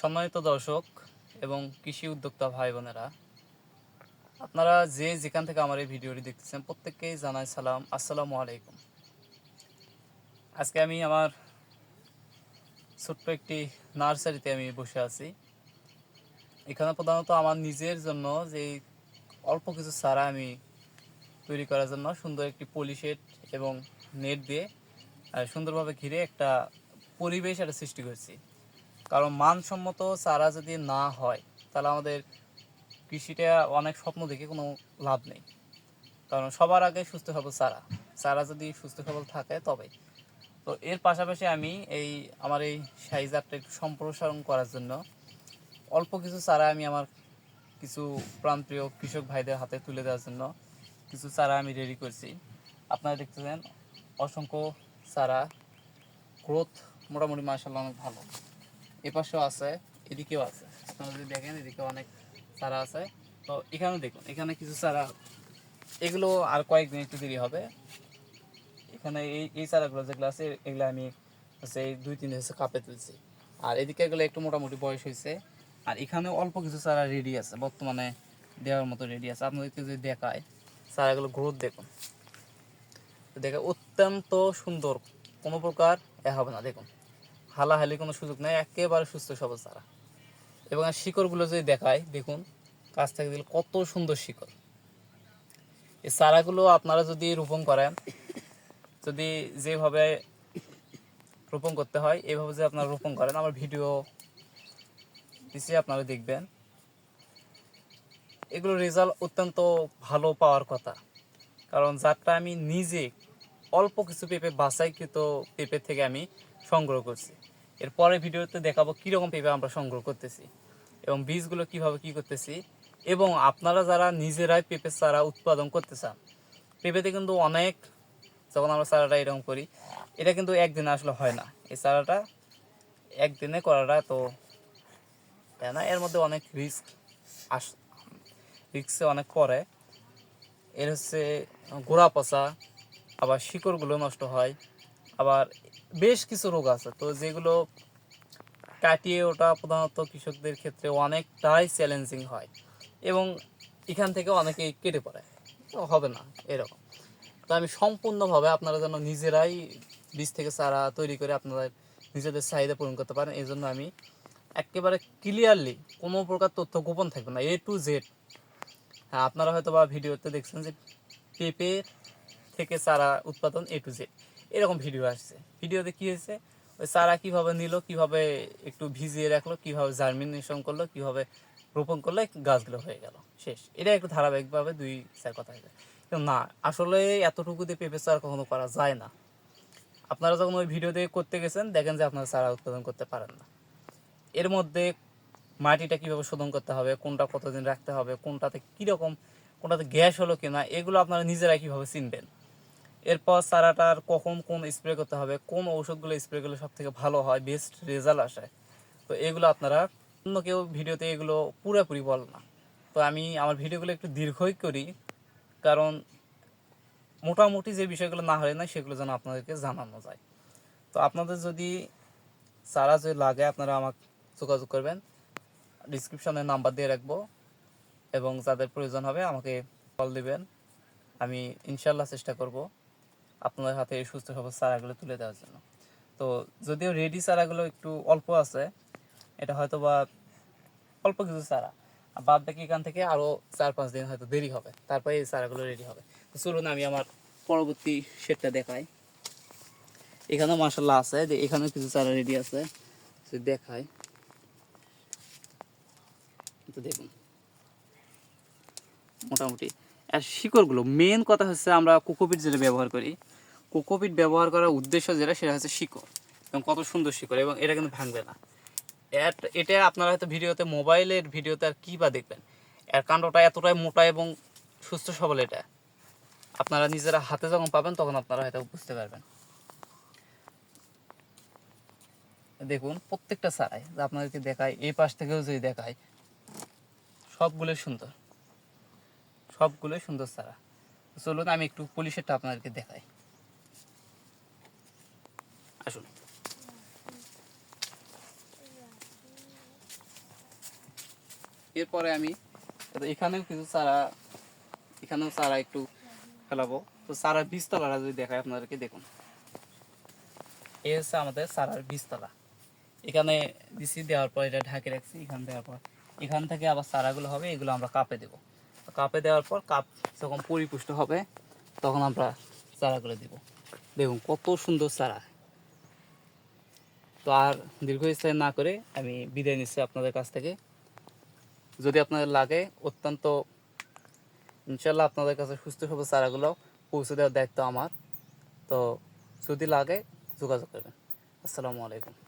সম্মানিত দর্শক এবং কৃষি উদ্যোক্তা ভাই বোনেরা, আপনারা যে যেখান থেকে আমার এই ভিডিওটি দেখতেছেন, প্রত্যেককেই জানাই সালাম। আসসালামু আলাইকুম। আজকে আমি আমার ছোট্ট একটি নার্সারিতে আমি বসে আছি। এখানে প্রধানত আমার নিজের জন্য যে অল্প কিছু চারা আমি তৈরি করার জন্য সুন্দর একটি পলিশেড এবং নেট দিয়ে সুন্দরভাবে ঘিরে একটা পরিবেশ একটা সৃষ্টি করছি। কারণ মানসম্মত চারা যদি না হয়, তাহলে আমাদের কৃষিটা অনেক স্বপ্ন দেখে কোনো লাভ নেই। কারণ সবার আগে সুস্থ সবল চারা চারা যদি সুস্থ সবল থাকে তবে। তো এর পাশাপাশি আমি এই, আমার এই সাইজারটা একটু সম্প্রসারণ করার জন্য অল্প কিছু চারা আমি আমার কিছু প্রান্তীয় কৃষক ভাইদের হাতে তুলে দেওয়ার জন্য কিছু চারা আমি রেডি করছি। আপনারা দেখতেছেন, অসংখ্য চারা। গ্রোথ মোটামুটি মার্শাল্লাহ অনেক ভালো। এ পাশেও আছে, এদিকেও আছে। আপনারা যদি দেখেন, এদিকে অনেক চারা আছে। তো এখানে দেখুন, এখানে কিছু চারা, এগুলো আর কয়েকদিন একটু দেরি হবে। এখানে এই এই চারাগুলো যেগুলো আছে, এগুলো আমি হচ্ছে এই দুই, তিন হচ্ছে কাপে তুলছি। আর এদিকে এগুলো একটু মোটামুটি বয়স হয়েছে। আর এখানে অল্প কিছু চারা রেডি আছে, বর্তমানে দেওয়ার মতো রেডি আছে। আপনাদেরকে যদি দেখায়, চারাগুলো গ্রোথ দেখুন। দেখে অত্যন্ত সুন্দর, কোনো প্রকার এ হবে না, দেখুন। হালাহালি কোনো সুযোগ নেই, একেবারে সুস্থ সবল চারা এবং আর শিকড়গুলো যদি দেখায়, দেখুন, কাছ থেকে দিলে কত সুন্দর শিকড়। এই চারাগুলো আপনারা যদি রোপণ করেন, যদি যেভাবে রোপণ করতে হয় এইভাবে যদি আপনারা রোপণ করেন, আমার ভিডিও দিচ্ছি আপনারা দেখবেন। এগুলো রেজাল্ট অত্যন্ত ভালো পাওয়ার কথা। কারণ যারটা আমি নিজে অল্প কিছু পেঁপে, বাছাইকৃত পেঁপে থেকে আমি সংগ্রহ করছি। এর পরের ভিডিওতে দেখাবো কীরকম পেঁপে আমরা সংগ্রহ করতেছি এবং বীজগুলো কীভাবে কি করতেছি এবং আপনারা যারা নিজেরাই পেঁপে চারা উৎপাদন করতে চান পেঁপেতে কিন্তু অনেক যখন আমরা চারাটা এরকম করি, এটা কিন্তু একদিনে আসলে হয় না। এই চারাটা একদিনে করাটা তো তাই না। এর মধ্যে অনেক রিস্ক আস রিক্সে অনেক পরে এর হচ্ছে গোড়া পচা, আবার শিকড়গুলো নষ্ট হয়, আবার বেশ কিছু রোগ আছে। তো যেগুলো কাটিয়ে ওটা প্রধানত কৃষকদের ক্ষেত্রে অনেকটাই চ্যালেঞ্জিং হয় এবং এখান থেকে অনেকেই কেটে পড়ে। হবে না, এরকম। তো আমি সম্পূর্ণভাবে আপনারা যেন নিজেরাই বীজ থেকে চারা তৈরি করে আপনাদের নিজেদের চাহিদা পূরণ করতে পারেন এই জন্য আমি একেবারে ক্লিয়ারলি কোনো প্রকার তথ্য গোপন থাকবে না এ টু জেড হ্যাঁ আপনারা হয়তো বা ভিডিওতে দেখছেন যে পেঁপে থেকে চারা উৎপাদন এ টু জেড এরকম ভিডিও আসছে। ভিডিওতে কি হয়েছে? ওই চারা কীভাবে নিল, কীভাবে একটু ভিজিয়ে রাখল, কীভাবে জার্মিনেশন করল, কীভাবে রোপণ করলে গাছগুলো হয়ে গেল। শেষ। এটা একটু ধারাবাহিকভাবে দুই চার কথা হয়ে যায়। কিন্তু না, আসলে এতটুকু দিয়ে পেঁপে চারা কখনো করা যায় না। আপনারা যখন ওই ভিডিও দিয়ে করতে গেছেন, দেখেন যে আপনারা চারা উৎপাদন করতে পারেন না। এর মধ্যে মাটিটা কীভাবে শোধন করতে হবে, কোনটা কতদিন রাখতে হবে, কোনটাতে কীরকম, কোনটাতে গ্যাস হলো কিনা, এগুলো আপনারা নিজেরাই কীভাবে চিনবেন? এরপর চারাটার কখন কোন স্প্রে করতে হবে, কোন ঔষধগুলো স্প্রে করলে সব থেকে ভালো হয় বেস্ট রেজাল্ট আসে তো এগুলো আপনারা অন্য কেউ ভিডিওতে এগুলো পুরোপুরি বল না। তো আমি আমার ভিডিওগুলো একটু দীর্ঘই করি, কারণ মোটামুটি যে বিষয়গুলো না হয় না সেগুলো যেন আপনাদেরকে জানানো যায়। তো আপনাদের যদি চারা যদি লাগে, আপনারা আমাকে যোগাযোগ করবেন। ডিসক্রিপশনে নাম্বার দিয়ে রাখব, এবং যাদের প্রয়োজন হবে আমাকে কল দিবেন। আমি ইনশাল্লাহ চেষ্টা করব। আপনাদের হাতে এই সুস্থ সবল চারাগুলো তুলে দেওয়ার জন্য। তো যদিও রেডি চারাগুলো একটু অল্প আছে, এটা হয়তো বা অল্প কিছু চারা। বাদ বাকি এখান থেকে আরও চার পাঁচ দিন হয়তো দেরি হবে, তারপরে এই চারাগুলো রেডি হবে। তো চলুন আমি আমার পরবর্তী সেটটা দেখাই। এখানেও মার্শাল্লাহ আছে, যে এখানেও কিছু চারা রেডি আছে দেখাই। তো দেখুন, মোটামুটি আর শিকড়গুলো। মেন কথা হচ্ছে আমরা কোকোপিট যেটা ব্যবহার করি, কোকোপিট ব্যবহার করার উদ্দেশ্য যেটা, সেটা হচ্ছে শিকড় এবং কত সুন্দর শিকড় এবং এটা কিন্তু ভাঙবে না। এটা আপনারা হয়তো ভিডিওতে, মোবাইলের ভিডিওতে আর কী বা দেখবেন, এর কাণ্ডটা এতটাই মোটা এবং সুস্থ সবল এটা। আপনারা নিজেরা হাতে যখন পাবেন, তখন আপনারা হয়তো বুঝতে পারবেন। দেখুন, প্রত্যেকটা চারাই যে আপনাদেরকে দেখায় এই পাশ থেকেও যদি দেখায় সবগুলোই সুন্দর। সবগুলোই সুন্দর চারা। চলুন আমি একটু পুলিশেরটা আপনাদেরকে দেখাই। আসুন। এরপরে আমি এখানেও কিছু চারা, এখানেও চারা একটু ফেলাবো। তো চারার বীজতলাটা যদি দেখায় আপনাদেরকে, দেখুন। এই হচ্ছে আমাদের চারার বীজতলা। এখানে দিছি, দেওয়ার পর এটা ঢাকে রাখছি, এখান দেওয়ার পর। এখান থেকে আবার চারাগুলো হবে, এগুলো আমরা কাপে দেবো। কাপে দেওয়ার পর কাপ যখন পরিপুষ্ট হবে, তখন আমরা চারাগুলো দেব। দেখুন কত সুন্দর চারা। তো আর দীর্ঘস্থায়ী না করে আমি বিদায় নিচ্ছি আপনাদের কাছ থেকে। যদি আপনাদের লাগে, অত্যন্ত ইনশাল্লাহ আপনাদের কাছে সুস্থ সবল চারাগুলো পৌঁছে দেওয়ার দায়িত্ব আমার। তো যদি লাগে, যোগাযোগ করবেন। আসসালামু আলাইকুম।